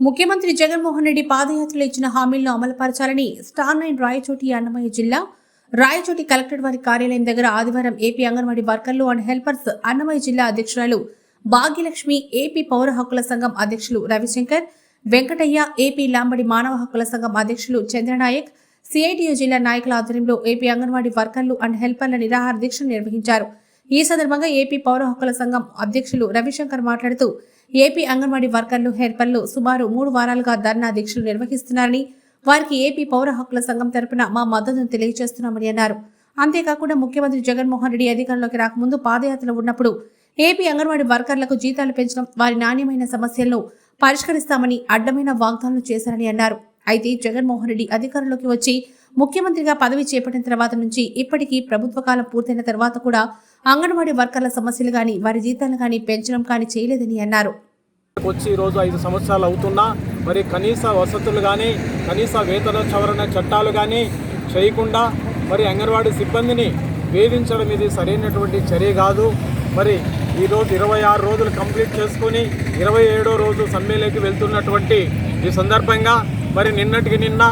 ముఖ్యమంత్రి జగన్మోహన్ రెడ్డి పాదయాత్రలో ఇచ్చిన హామీలను అమలుపరచాలని స్టార్ నైన్ రాయచోటి అన్నమయ్య జిల్లా రాయచోటి కలెక్టర్ వారి కార్యాలయం దగ్గర ఆదివారం ఏపీ అంగన్వాడీ వర్కర్లు అండ్ హెల్పర్స్ అన్నమయ్య జిల్లా అధ్యక్షురాలు భాగ్యలక్ష్మి ఏపీ పౌర హక్కుల సంఘం అధ్యక్షులు రవిశంకర్ వెంకటయ్య ఏపీ లాంబడి మానవ హక్కుల సంఘం అధ్యక్షులు చంద్రనాయక్ సిఐటియు జిల్లా నాయకుల ఆధ్వర్యంలో ఏపీ అంగన్వాడీ వర్కర్లు అండ్ హెల్పర్ల నిరాహార దీక్ష నిర్వహించారు. ఈ సందర్భంగా ఏపీ పౌర హక్కుల సంఘం అధ్యక్షులు రవిశంకర్ మాట్లాడుతూ ఏపీ అంగన్వాడీ వర్కర్లు హెల్పర్లు సుమారు మూడు వారాలుగా ధర్నా దీక్షలు నిర్వహిస్తున్నారని వారికి ఏపీ పౌర హక్కుల సంఘం తరపున మా మద్దతును తెలియజేస్తున్నామని అన్నారు. అంతేకాకుండా ముఖ్యమంత్రి జగన్మోహన్ రెడ్డి అధికారంలోకి రాకముందు పాదయాత్రలో ఉన్నప్పుడు ఏపీ అంగన్వాడీ వర్కర్లకు జీతాలు పెంచడం వారి నాణ్యమైన సమస్యలను పరిష్కరిస్తామని అడ్డమైన వాగ్దానాలు చేశారని అన్నారు. అయితే జగన్మోహన్ రెడ్డి అధికారంలోకి వచ్చి ముఖ్యమంత్రిగా పదవి చేపట్టిన తర్వాత నుంచి ఇప్పటికీ ప్రభుత్వ కాలం పూర్తయిన తర్వాత కూడా అంగన్వాడీ వర్కర్ల సమస్యలు కానీ వారి జీతాలు కానీ పెంచడం కానీ చేయలేదని అన్నారు. వచ్చి ఈరోజు ఐదు సంవత్సరాలు అవుతున్నా మరి కనీస వసతులు కానీ కనీస వేతన సవరణ చట్టాలు కానీ చేయకుండా మరి అంగన్వాడీ సిబ్బందిని వేధించడం ఇది సరైనటువంటి చర్య కాదు. మరి ఈరోజు ఇరవై ఆరు రోజులు కంప్లీట్ చేసుకొని ఇరవై ఏడో రోజు సమ్మెలోకి వెళ్తున్నటువంటి ఈ సందర్భంగా మరి నిన్నటికి నిన్న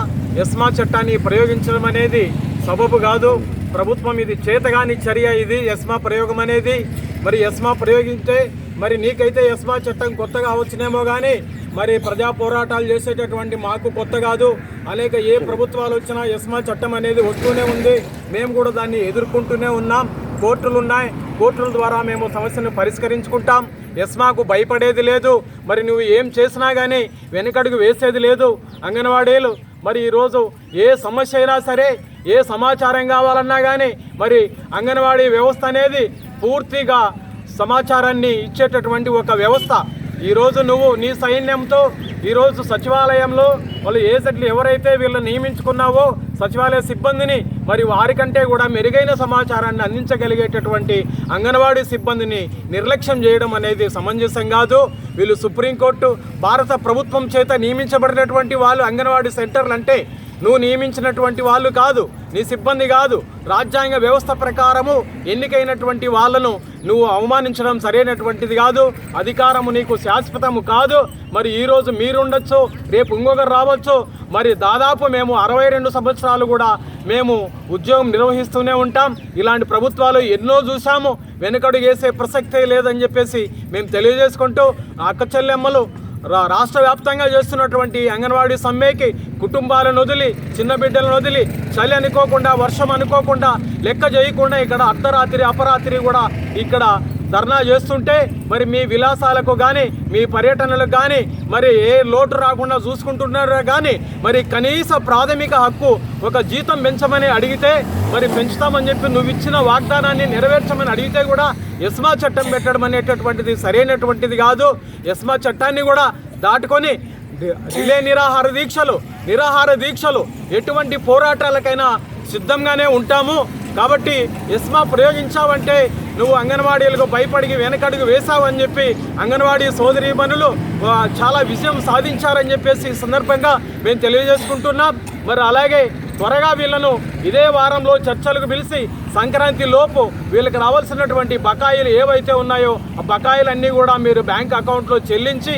ఎస్మా చట్టాన్ని ప్రయోగించడం అనేది సబబు కాదు. ప్రభుత్వం ఇది చేతగాని చర్య ఇది ఎస్మా ప్రయోగం అనేది. మరి ఎస్మా ప్రయోగించే మరి నీకైతే ఎస్మా చట్టం కొత్తగా వచ్చినేమో కానీ మరి ప్రజా పోరాటాలు చేసేటటువంటి మాకు కొత్త కాదు. అనేక ఏ ప్రభుత్వాలు వచ్చినా ఎస్మా చట్టం అనేది వస్తూనే ఉంది. మేము కూడా దాన్ని ఎదుర్కొంటూనే ఉన్నాం. కోర్టులు ఉన్నాయి కోర్టుల ద్వారా మేము సమస్యను పరిష్కరించుకుంటాం. ఎస్మాకు భయపడేది లేదు. మరి నువ్వు ఏం చేసినా కానీ వెనకడుగు వేసేది లేదు. అంగన్వాడీలు మరి ఈరోజు ఏ సమస్య అయినా సరే ఏ సమాచారం కావాలన్నా కానీ మరి అంగన్వాడీ వ్యవస్థ అనేది పూర్తిగా సమాచారాన్ని ఇచ్చేటటువంటి ఒక వ్యవస్థ. ఈరోజు నువ్వు నీ సైన్యంతో ఈరోజు సచివాలయంలో వాళ్ళు ఏజెంట్లు ఎవరైతే వీళ్ళు నియమించుకున్నావో సచివాలయ సిబ్బందిని మరి వారికంటే కూడా మెరుగైన సమాచారాన్ని అందించగలిగేటటువంటి అంగన్వాడీ సిబ్బందిని నిర్లక్ష్యం చేయడం అనేది సమంజసం కాదు. వీళ్ళు సుప్రీంకోర్టు భారత ప్రభుత్వం చేత నియమించబడినటువంటి వాళ్ళు అంగన్వాడీ సెంటర్లు అంటే నువ్వు నియమించినటువంటి వాళ్ళు కాదు నీ సిబ్బంది కాదు. రాజ్యాంగ వ్యవస్థ ప్రకారము ఎన్నికైనటువంటి వాళ్ళను నువ్వు అవమానించడం సరైనటువంటిది కాదు. అధికారము నీకు శాశ్వతము కాదు. మరి ఈరోజు మీరుండొచ్చు రేపు ఇంకొకరు రావచ్చు. మరి దాదాపు మేము అరవై రెండు సంవత్సరాలు కూడా మేము ఉద్యోగం నిర్వహిస్తూనే ఉంటాం. ఇలాంటి ప్రభుత్వాలు ఎన్నో చూసాము వెనుకడు వేసే ప్రసక్తే లేదని చెప్పేసి మేము తెలియజేసుకుంటూ అక్క చెల్లెమ్మలు రాష్ట్ర వ్యాప్తంగా చేస్తున్నటువంటి అంగన్వాడీ సమ్మెకి కుటుంబాలను వదిలి చిన్న బిడ్డలను వదిలి చలి అనుకోకుండా వర్షం అనుకోకుండా లెక్క చేయకుండా ఇక్కడ అర్ధరాత్రి అపరాత్రి కూడా ఇక్కడ ధర్నా చేస్తుంటే మరి మీ విలాసాలకు కానీ మీ పర్యటనలకు కానీ మరి ఏ లోటు రాకుండా చూసుకుంటున్నారో కానీ మరి కనీస ప్రాథమిక హక్కు ఒక జీతం పెంచమని అడిగితే మరి పెంచుతామని చెప్పి నువ్వు ఇచ్చిన వాగ్దానాన్ని నెరవేర్చమని అడిగితే కూడా ఎస్మా చట్టం పెట్టడం అనేటటువంటిది సరైనటువంటిది కాదు. ఎస్మా చట్టాన్ని కూడా దాటుకొని రిలే నిరాహార దీక్షలు నిరాహార దీక్షలు ఎటువంటి పోరాటాలకైనా సిద్ధంగానే ఉంటాము. కాబట్టి ఇస్మా ప్రయోగించావంటే నువ్వు అంగన్వాడీలకు భయపడి వెనకడుగు వేశావని చెప్పి అంగన్వాడీ సోదరి పనులు చాలా విజయం సాధించారని చెప్పేసి ఈ సందర్భంగా మేము తెలియజేసుకుంటున్నాం. మరి అలాగే త్వరగా వీళ్ళను ఇదే వారంలో చర్చలకు పిలిచి సంక్రాంతి లోపు వీళ్ళకి రావాల్సినటువంటి బకాయిలు ఏవైతే ఉన్నాయో ఆ బకాయిలన్నీ కూడా మీరు బ్యాంక్ అకౌంట్లో చెల్లించి